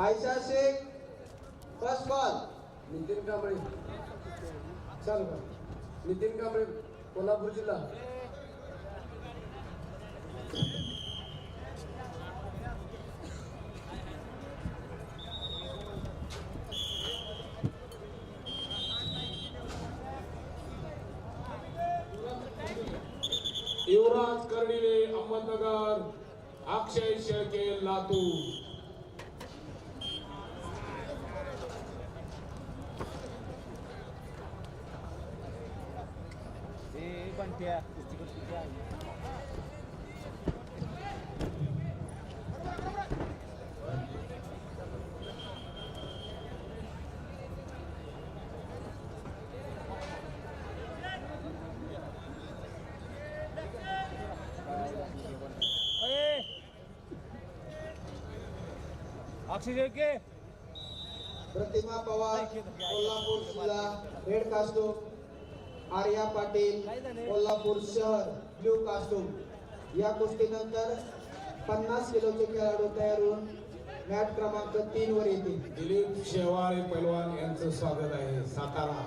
Ayesha Shaikh first ball Nitin Kamble. चालू कर. नितीन कांबळे कोल्हापूर जिल्हा. युवराज कर्डिले अहमदनगर. अक्षय शेळके लातूर. ए बंट्या कुस्ती अरे अक्षय शेळके प्रतिमा पवार कोल्हापूर जिल्हा रेड कास्टूम आर्या पाटील कोल्हापूर शहर ब्ल्यू कास्टूम या कुस्तीनंतर पन्नास किलोचे खेळाडू तयार होऊन मॅट क्रमांक तीन वर येतील. दिलीप शेवाळे पैलवान यांचं स्वागत आहे सातारा.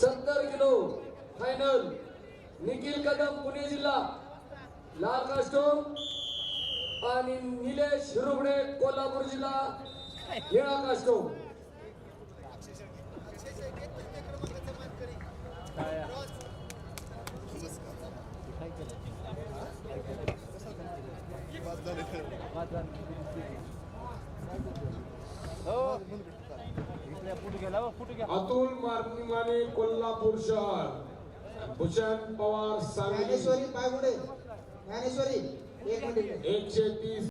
सत्तर किलो फायनल निखिल कदम पुणे जिल्हा. लाल कास्टोम आणि निलेश हिरुबडे कोल्हापूर जिल्हा. निळा कास्टोम. अतुल मार्निमाने कोल्हापूर शहर. भूषण पवार ज्ञानेश्वरी पायगुडे ज्ञानेश्वरी एक मिनिट. एकशे तीस